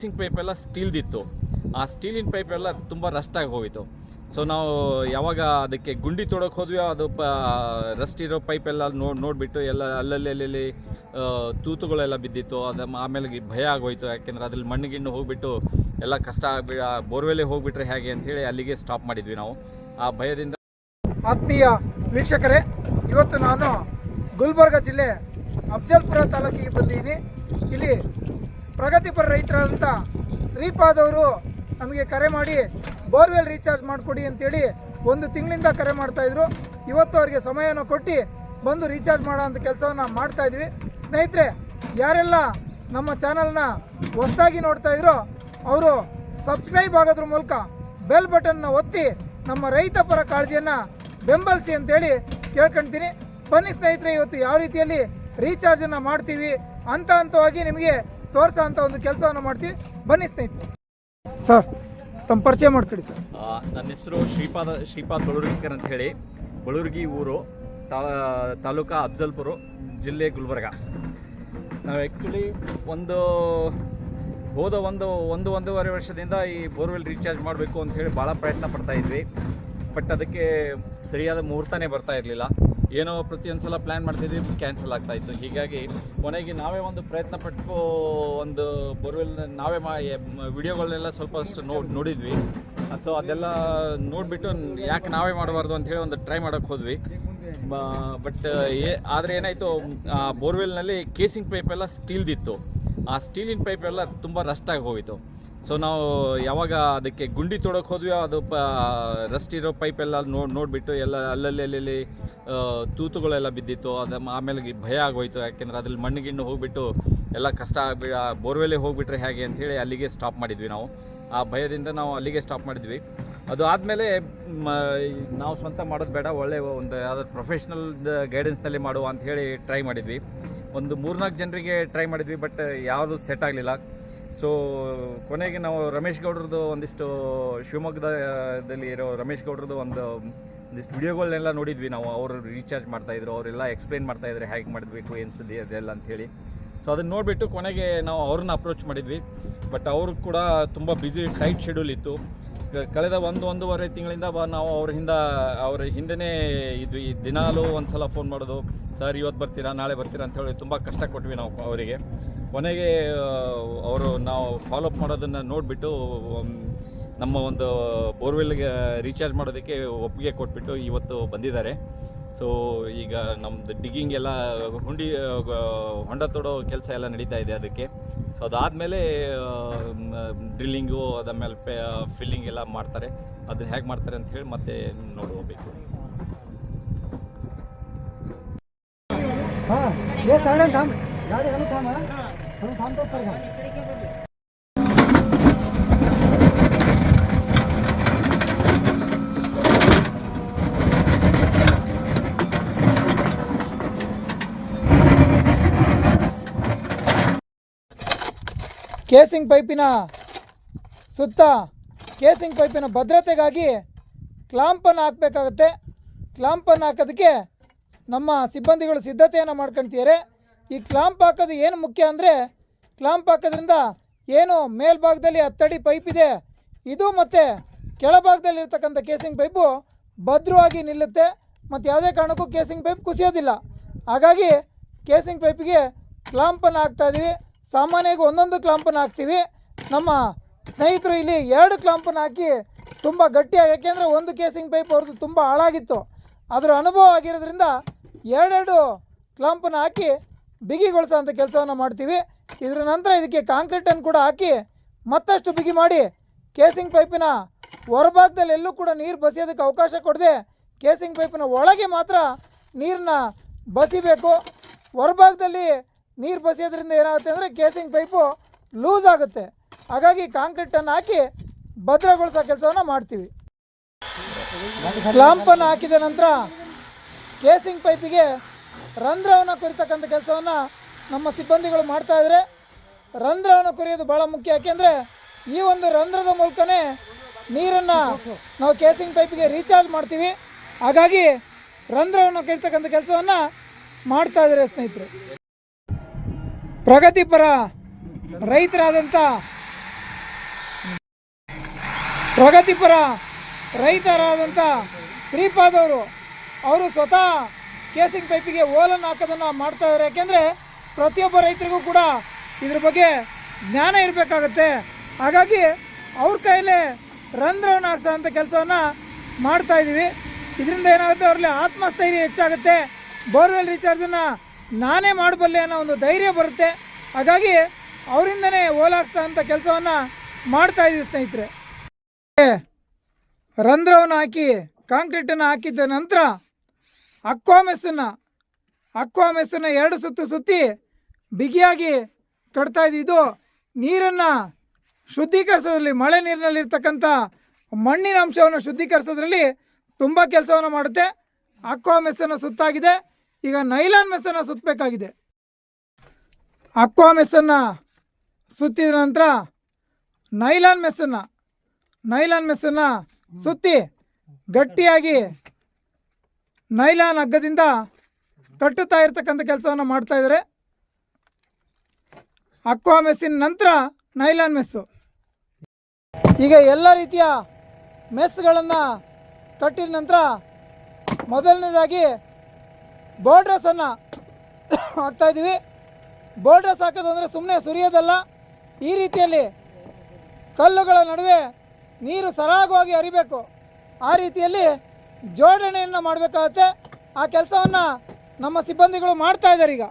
Mixing pipe ಎಲ್ಲ ಸ್ಟೀಲ್ದಿತ್ತು. ಆ ಸ್ಟೀಲಿನ ಪೈಪೆಲ್ಲ ತುಂಬ ರಸ್ಟ್ ಆಗಿ ಹೋಗಿತ್ತು. ಸೊ ನಾವು ಯಾವಾಗ ಅದಕ್ಕೆ ಗುಂಡಿ ತೊಡೋಕೆ ಹೋದ್ವಿ ಅದು ಪ, ರಸ್ಟ್ ಇರೋ ಪೈಪೆಲ್ಲ ನೋಡಿ ನೋಡ್ ನೋಡಿಬಿಟ್ಟು ಎಲ್ಲ ಅಲ್ಲಲ್ಲಿ ಅಲ್ಲಲ್ಲಿ ತೂತುಗಳೆಲ್ಲ ಬಿದ್ದಿತ್ತು. ಅದು ಆಮೇಲೆ ಭಯ ಆಗೋಯ್ತು. ಯಾಕೆಂದ್ರೆ ಅದ್ರಲ್ಲಿ ಮಣ್ಣು ಗಿಣ್ಣು ಹೋಗ್ಬಿಟ್ಟು ಎಲ್ಲ ಕಷ್ಟ ಆಗ್ಬಿ ಬೋರ್ವೆಲ್ಲೇ ಹೋಗಿಬಿಟ್ರೆ ಹೇಗೆ ಅಂಥೇಳಿ ಅಲ್ಲಿಗೆ ಸ್ಟಾಪ್ ಮಾಡಿದ್ವಿ ನಾವು. ಆ ಭಯದಿಂದ ಆತ್ಮೀಯ ವೀಕ್ಷಕರೇ, ಇವತ್ತು ನಾನು ಗುಲ್ಬರ್ಗ ಜಿಲ್ಲೆ ಅಫ್ಜಲ್ಪುರ ತಾಲೂಕಿಗೆ ಬಂದಿದ್ದೀನಿ. ಇಲ್ಲಿ ಪ್ರಗತಿಪರ ರೈತರಾದಂಥ ಶ್ರೀಪಾದ್ ಅವರು ನಮಗೆ ಕರೆ ಮಾಡಿ ಬೋರ್ವೆಲ್ ರೀಚಾರ್ಜ್ ಮಾಡಿಕೊಡಿ ಅಂತೇಳಿ ಒಂದು ತಿಂಗಳಿಂದ ಕರೆ ಮಾಡ್ತಾಯಿದ್ರು ಇವತ್ತು ಅವರಿಗೆ ಸಮಯವನ್ನು ಕೊಟ್ಟು ಬಂದು ರೀಚಾರ್ಜ್ ಮಾಡೋ ಅಂಥ ಕೆಲಸವನ್ನು ಮಾಡ್ತಾ ಇದ್ವಿ. ಸ್ನೇಹಿತರೆ, ಯಾರೆಲ್ಲ ನಮ್ಮ ಚಾನಲ್ನ ಹೊಸದಾಗಿ ನೋಡ್ತಾ ಅವರು ಸಬ್ಸ್ಕ್ರೈಬ್ ಆಗೋದ್ರ ಮೂಲಕ ಬೆಲ್ ಬಟನ್ನ ಒತ್ತಿ ನಮ್ಮ ರೈತ ಪರ ಕಾಳಜಿಯನ್ನು ಬೆಂಬಲಿಸಿ ಅಂತೇಳಿ ಕೇಳ್ಕೊಳ್ತೀನಿ ಬನ್ನಿ ಸ್ನೇಹಿತರೆ, ಇವತ್ತು ಯಾವ ರೀತಿಯಲ್ಲಿ ರೀಚಾರ್ಜನ್ನು ಮಾಡ್ತೀವಿ ಹಂತ ಹಂತವಾಗಿ ನಿಮಗೆ ತೋರಿಸೋ ಅಂತ ಒಂದು ಕೆಲಸವನ್ನು ಮಾಡ್ತೀವಿ ಬನ್ನಿ ಸ್ನೇಹಿತರೆ. ಸರ್, ತಮ್ಮ ಪರಿಚಯ ಮಾಡ್ಕೊಡಿ ಸರ್. ನನ್ನ ಹೆಸರು ಶ್ರೀಪಾದ, ಶ್ರೀಪಾದ್ ಬಳುರ್ಗಿಕರ್ ಅಂತ ಹೇಳಿ. ಬಳುರ್ಗಿ ಊರು ತಾಲೂಕಾ ಅಫ್ಜಲ್ಪುರ ಜಿಲ್ಲೆ ಗುಲ್ಬರ್ಗ. ನಾವು ಆ್ಯಕ್ಚುಲಿ ಒಂದು, ಹೋದ ಒಂದು ಒಂದು ಒಂದೂವರೆ ವರ್ಷದಿಂದ ಈ ಬೋರ್ವೆಲ್ ರೀಚಾರ್ಜ್ ಮಾಡಬೇಕು ಅಂತ ಹೇಳಿ ಭಾಳ ಪ್ರಯತ್ನ ಪಡ್ತಾ ಇದ್ವಿ. ಬಟ್ ಅದಕ್ಕೆ ಸರಿಯಾದ ಮುಹೂರ್ತನೇ ಬರ್ತಾ ಇರಲಿಲ್ಲ. ಏನೋ ಪ್ರತಿಯೊಂದು ಸಲ ಪ್ಲ್ಯಾನ್ ಮಾಡ್ತಿದ್ವಿ ಕ್ಯಾನ್ಸಲ್ ಆಗ್ತಾ ಇತ್ತು. ಹೀಗಾಗಿ ಕೊನೆಗೆ ನಾವೇ ಒಂದು ಪ್ರಯತ್ನ ಪಟ್ಟು ಒಂದು ಬೋರ್ವೆಲ್ ನಾವೇ ಮಾ ವಿಡಿಯೋಗಳನ್ನೆಲ್ಲ ಸ್ವಲ್ಪ ಅಷ್ಟು ನೋಡಿ ನೋಡಿದ್ವಿ. ಸೊ ಅದೆಲ್ಲ ನೋಡಿಬಿಟ್ಟು ಯಾಕೆ ನಾವೇ ಮಾಡಬಾರ್ದು ಅಂಥೇಳಿ ಒಂದು ಟ್ರೈ ಮಾಡೋಕ್ಕೆ ಹೋದ್ವಿ. ಬಟ್ ಏ ಆದರೆ ಏನಾಯಿತು, ಆ ಬೋರ್ವೆಲ್ನಲ್ಲಿ ಕೇಸಿಂಗ್ ಪೈಪ್ ಎಲ್ಲ ಸ್ಟೀಲ್ದಿತ್ತು ಆ ಸ್ಟೀಲಿನ ಪೈಪ್ ಎಲ್ಲ ತುಂಬ ರಸ್ಟ್ ಆಗಿ ಹೋಗಿತ್ತು. ಸೊ ನಾವು ಯಾವಾಗ ಅದಕ್ಕೆ ಗುಂಡಿ ತೊಡೋಕೆ ಹೋದ್ವಿ, ಅದು ಪ ರಸ್ಟ್ ಇರೋ ಪೈಪ್ ಎಲ್ಲ ನೋಡಿ ನೋಡಿಬಿಟ್ಟು ಎಲ್ಲ ಅಲ್ಲಲ್ಲಿ ಅಲ್ಲಲ್ಲಿ ತೂತುಗಳೆಲ್ಲ ಬಿದ್ದಿತ್ತು, ಅದ ಆಮೇಲೆ ಭಯ ಆಗೋಯ್ತು. ಯಾಕೆಂದ್ರೆ ಅದ್ರಲ್ಲಿ ಮಣ್ಣು ಗಿಣ್ಣು ಹೋಗ್ಬಿಟ್ಟು ಎಲ್ಲ ಕಷ್ಟ ಆಗ್ಬಿ ಬೋರ್ವೆಲ್ಲೇ ಹೋಗಿಬಿಟ್ರೆ ಹೇಗೆ ಅಂಥೇಳಿ ಅಲ್ಲಿಗೆ ಸ್ಟಾಪ್ ಮಾಡಿದ್ವಿ ನಾವು. ಆ ಭಯದಿಂದ ನಾವು ಅಲ್ಲಿಗೆ ಸ್ಟಾಪ್ ಮಾಡಿದ್ವಿ. ಅದು ಆದಮೇಲೆ ನಾವು ಸ್ವಂತ ಮಾಡೋದು ಬೇಡ, ಒಳ್ಳೆ ಒಂದು ಯಾವ್ದಾದ್ರು ಪ್ರೊಫೆಷ್ನಲ್ ಗೈಡೆನ್ಸ್ನಲ್ಲಿ ಮಾಡುವ ಅಂತ ಹೇಳಿ ಟ್ರೈ ಮಾಡಿದ್ವಿ. ಒಂದು ಮೂರ್ನಾಲ್ಕು ಜನರಿಗೆ ಟ್ರೈ ಮಾಡಿದ್ವಿ ಬಟ್ ಯಾವುದು ಸೆಟ್ ಆಗಲಿಲ್ಲ. ಸೊ ಕೊನೆಗೆ ನಾವು ರಮೇಶ್ ಗೌಡ್ರದ್ದು ಒಂದಿಷ್ಟು ಶಿವಮೊಗ್ಗದಲ್ಲಿ ಇರೋ ರಮೇಶ್ ಗೌಡ್ರದ್ದು ಒಂದು ಒಂದಿಷ್ಟು ವಿಡಿಯೋಗಳನ್ನೆಲ್ಲ ನೋಡಿದ್ವಿ ನಾವು. ಅವರು ರೀಚಾರ್ಜ್ ಮಾಡ್ತಾಯಿದ್ರು ಅವರೆಲ್ಲ ಎಕ್ಸ್ಪ್ಲೈನ್ ಮಾಡ್ತಾಯಿದ್ರು ಹೇಗೆ ಮಾಡಬೇಕು, ಏನು ಸುದ್ದಿ ಅದೆಲ್ಲ ಅಂಥೇಳಿ ಸೊ ಅದನ್ನು ನೋಡಿಬಿಟ್ಟು ಕೊನೆಗೆ ನಾವು ಅವ್ರನ್ನ ಅಪ್ರೋಚ್ ಮಾಡಿದ್ವಿ. ಬಟ್ ಅವರು ಕೂಡ ತುಂಬ ಬ್ಯುಸಿ ಟೈಟ್ ಶೆಡ್ಯೂಲ್ ಇತ್ತು. ಕಳೆದ ಒಂದು, ಒಂದೂವರೆ ತಿಂಗಳಿಂದ ನಾವು ಅವ್ರ ಹಿಂದೆ, ಅವ್ರ ಹಿಂದೆನೇ ಇದ್ವಿ. ದಿನಾಲೂ ಒಂದು ಸಲ ಫೋನ್ ಮಾಡೋದು, ಸರ್ ಇವತ್ತು ಬರ್ತೀರಾ, ನಾಳೆ ಬರ್ತೀರಾ? ಅಂತ ತುಂಬ ಕಷ್ಟ ಕೊಟ್ವಿ ನಾವು ಅವರಿಗೆ. ಕೊನೆಗೆ ಅವರು ನಾವು ಫಾಲೋಅಪ್ ಮಾಡೋದನ್ನು ನೋಡಿಬಿಟ್ಟು ನಮ್ಮ ಒಂದು ಬೋರ್ವೆಲ್ಗೆ ರೀಚಾರ್ಜ್ ಮಾಡೋದಕ್ಕೆ ಒಪ್ಪಿಗೆ ಕೊಟ್ಬಿಟ್ಟು ಇವತ್ತು ಬಂದಿದ್ದಾರೆ. ಸೊ ಈಗ ನಮ್ಮದು ಡಿಗ್ಗಿಂಗ್ ಎಲ್ಲ ಹುಂಡಿ ಹೊಂಡ ತೊಡೋ ಕೆಲಸ ಎಲ್ಲ ನಡೀತಾ ಇದೆ ಅದಕ್ಕೆ. ಸೊ ಅದಾದಮೇಲೆ ಡ್ರಿಲ್ಲಿಂಗು ಅದಾದಮೇಲೆ ಪೆ ಫಿಲ್ಲಿಂಗ್ ಎಲ್ಲ ಮಾಡ್ತಾರೆ. ಅದನ್ನ ಹೇಗೆ ಮಾಡ್ತಾರೆ ಅಂತ ಹೇಳಿ ಮತ್ತೆ ನೋಡಬೇಕು हां ಕೇಸಿಂಗ್ ಪೈಪಿನ ಸುತ್ತ ಕೇಸಿಂಗ್ ಪೈಪಿನ ಭದ್ರತೆಗಾಗಿ ಕ್ಲಾಂಪನ್ನು ಹಾಕಬೇಕಾಗತ್ತೆ. ಕ್ಲಾಂಪನ್ನು ಹಾಕೋದಕ್ಕೆ ನಮ್ಮ ಸಿಬ್ಬಂದಿಗಳು ಸಿದ್ಧತೆಯನ್ನು ಮಾಡ್ಕೊಳ್ತಿದ್ದಾರೆ ಈ ಕ್ಲಾಂಪ್ ಹಾಕೋದು ಏನು ಮುಖ್ಯ ಅಂದರೆ ಕ್ಲಾಂಪ್ ಹಾಕೋದ್ರಿಂದ ಏನು ಮೇಲ್ಭಾಗದಲ್ಲಿ ಹತ್ತಡಿ ಪೈಪ್ ಇದೆ, ಇದು ಮತ್ತು ಕೆಳಭಾಗದಲ್ಲಿರ್ತಕ್ಕಂಥ ಕೇಸಿಂಗ್ ಪೈಪು ಭದ್ರವಾಗಿ ನಿಲ್ಲುತ್ತೆ. ಮತ್ತು ಯಾವುದೇ ಕಾರಣಕ್ಕೂ ಕೇಸಿಂಗ್ ಪೈಪ್ ಕುಸಿಯೋದಿಲ್ಲ. ಹಾಗಾಗಿ ಕೇಸಿಂಗ್ ಪೈಪಿಗೆ ಕ್ಲಾಂಪನ್ನು ಹಾಕ್ತಾ ಇದೀವಿ. ಸಾಮಾನ್ಯವಾಗಿ ಒಂದೊಂದು ಕ್ಲಾಂಪನ್ನು ಹಾಕ್ತೀವಿ. ನಮ್ಮ ಸ್ನೇಹಿತರು ಇಲ್ಲಿ ಎರಡು ಕ್ಲಾಂಪನ್ನು ಹಾಕಿ ತುಂಬ ಗಟ್ಟಿಯಾಗಿ, ಯಾಕೆಂದರೆ ಒಂದು ಕೇಸಿಂಗ್ ಪೈಪ್ ಅವ್ರದ್ದು ತುಂಬ ಹಾಳಾಗಿತ್ತು. ಅದರ ಅನುಭವ ಆಗಿರೋದ್ರಿಂದ ಎರಡೆರಡು ಕ್ಲಾಂಪನ್ನು ಹಾಕಿ ಬಿಗಿಗೊಳಿಸೋ ಅಂಥ ಕೆಲಸವನ್ನು ಮಾಡ್ತೀವಿ. ಇದರ ನಂತರ ಇದಕ್ಕೆ ಕಾಂಕ್ರೀಟನ್ನು ಕೂಡ ಹಾಕಿ ಮತ್ತಷ್ಟು ಬಿಗಿ ಮಾಡಿ ಕೇಸಿಂಗ್ ಪೈಪಿನ ಹೊರಭಾಗದಲ್ಲಿ ಎಲ್ಲೂ ಕೂಡ ನೀರು ಬಸಿಯೋದಕ್ಕೆ ಅವಕಾಶ ಕೊಡದೆ ಕೇಸಿಂಗ್ ಪೈಪಿನ ಒಳಗೆ ಮಾತ್ರ ನೀರನ್ನ ಬಸಿಬೇಕು. ಹೊರಭಾಗದಲ್ಲಿ ನೀರು ಬಸಿಯೋದ್ರಿಂದ ಏನಾಗುತ್ತೆ ಅಂದರೆ ಕೇಸಿಂಗ್ ಪೈಪು ಲೂಸ್ ಆಗುತ್ತೆ. ಹಾಗಾಗಿ ಕಾಂಕ್ರೀಟನ್ನು ಹಾಕಿ ಭದ್ರಗೊಳಿಸೋ ಕೆಲಸವನ್ನು ಮಾಡ್ತೀವಿ. ಕ್ಲಾಂಪನ್ನು ಹಾಕಿದ ನಂತರ ಕೇಸಿಂಗ್ ಪೈಪಿಗೆ ರಂಧ್ರವನ್ನು ಕುರಿತಕ್ಕಂಥ ಕೆಲಸವನ್ನು ನಮ್ಮ ಸಿಬ್ಬಂದಿಗಳು ಮಾಡ್ತಾ ರಂಧ್ರವನ್ನು ಕುರಿಯೋದು ಭಾಳ ಮುಖ್ಯ. ಯಾಕೆಂದರೆ ಈ ಒಂದು ರಂಧ್ರದ ಮೂಲಕನೇ ನೀರನ್ನು ನಾವು ಕೇಸಿಂಗ್ ಪೈಪಿಗೆ ರೀಚಾರ್ಜ್ ಮಾಡ್ತೀವಿ. ಹಾಗಾಗಿ ರಂಧ್ರವನ್ನು ಕುರಿತಕ್ಕಂಥ ಕೆಲಸವನ್ನು ಮಾಡ್ತಾ ಇದ್ದಾರೆ ಸ್ನೇಹಿತರೆ. ಪ್ರಗತಿಪರ ರೈತರಾದಂಥ ಪ್ರಗತಿಪರ ರೈತರಾದಂಥ ಶ್ರೀಪಾದ್ ಅವರು ಅವರು ಸ್ವತಃ ಕೇಸಿಂಗ್ ಪೈಪಿಗೆ ಓಲನ್ನು ಹಾಕೋದನ್ನು ಮಾಡ್ತಾ ಇದ್ದಾರೆ. ಯಾಕೆಂದರೆ ಪ್ರತಿಯೊಬ್ಬ ರೈತರಿಗೂ ಕೂಡ ಇದ್ರ ಬಗ್ಗೆ ಜ್ಞಾನ ಇರಬೇಕಾಗತ್ತೆ. ಹಾಗಾಗಿ ಅವ್ರ ಕೈಲೇ ರಂಧ್ರವನ್ನು ಅಂತ ಕೆಲಸವನ್ನು ಮಾಡ್ತಾ ಇದ್ದೀವಿ ಇದರಿಂದ ಏನಾಗುತ್ತೆ, ಅವರಲ್ಲಿ ಆತ್ಮಸ್ಥೈರ್ಯ ಹೆಚ್ಚಾಗುತ್ತೆ. ಬೋರ್ವೆಲ್ ರೀಚಾರ್ಜನ್ನು ನಾನೇ ಮಾಡಬಲ್ಲೆ ಅನ್ನೋ ಒಂದು ಧೈರ್ಯ ಬರುತ್ತೆ. ಹಾಗಾಗಿ ಅವರಿಂದನೇ ಓಲಾಗ್ತಾ ಅಂತ ಕೆಲಸವನ್ನು ಮಾಡ್ತಾ ಇದ್ದೀವಿ ಸ್ನೇಹಿತರೆ. ರಂಧ್ರವನ್ನು ಹಾಕಿ, ಕಾಂಕ್ರೀಟನ್ನು ಹಾಕಿದ ನಂತರ ಅಕ್ವಾ ಮೆಸ್ಸನ್ನು ಅಕ್ವಾ ಮೆಸ್ಸನ್ನು ಎರಡು ಸುತ್ತು ಸುತ್ತಿ ಬಿಗಿಯಾಗಿ ಕಟ್ತಾ ಇದ್ದೀವಿ. ಇದು ನೀರನ್ನು ಶುದ್ಧೀಕರಿಸೋದ್ರಲ್ಲಿ, ಮಳೆ ನೀರಿನಲ್ಲಿರ್ತಕ್ಕಂಥ ಮಣ್ಣಿನ ಅಂಶವನ್ನು ಶುದ್ಧೀಕರಿಸೋದ್ರಲ್ಲಿ ತುಂಬ ಕೆಲಸವನ್ನು ಮಾಡುತ್ತೆ. ಅಕ್ವಾ ಮೆಸ್ಸನ್ನು ಸುತ್ತಾಗಿದೆ. ಈಗ ನೈಲಾನ್ ಮೆಸ್ಸನ್ನು ಸುತ್ತಬೇಕಾಗಿದೆ ಅಕ್ವಾ ಮೆಸ್ಸನ್ನು ಸುತ್ತಿದ ನಂತರ ನೈಲಾನ್ ಮೆಸ್ಸನ್ನು ನೈಲಾನ್ ಮೆಸ್ಸನ್ನು ಸುತ್ತಿ ಗಟ್ಟಿಯಾಗಿ ನೈಲಾನ್ ಹಗ್ಗದಿಂದ ಕಟ್ಟುತ್ತಾ ಇರ್ತಕ್ಕಂಥ ಕೆಲಸವನ್ನು ಮಾಡ್ತಾ ಇದ್ದಾರೆ. ಅಕ್ವಾ ಮೆಸ್ಸಿನ ನಂತರ ನೈಲಾನ್ ಮೆಸ್ಸು. ಈಗ ಎಲ್ಲ ರೀತಿಯ ಮೆಸ್ಗಳನ್ನು ಕಟ್ಟಿದ ನಂತರ ಮೊದಲನೇದಾಗಿ ಬೋರ್ಡ್ರಸನ್ನು ಹಾಕ್ತಾ ಇದ್ದೀವಿ. ಬೋರ್ಡ್ರಸ್ ಹಾಕೋದು ಅಂದರೆ ಸುಮ್ಮನೆ ಸುರಿಯೋದಲ್ಲ. ಈ ರೀತಿಯಲ್ಲಿ ಕಲ್ಲುಗಳ ನಡುವೆ ನೀರು ಸರಾಗವಾಗಿ ಹರಿಬೇಕು. ಆ ರೀತಿಯಲ್ಲಿ ಜೋಡಣೆಯನ್ನು ಮಾಡಬೇಕಾಗತ್ತೆ. ಆ ಕೆಲಸವನ್ನು ನಮ್ಮ ಸಿಬ್ಬಂದಿಗಳು ಮಾಡ್ತಾ ಇದ್ದಾರೆ ಈಗ.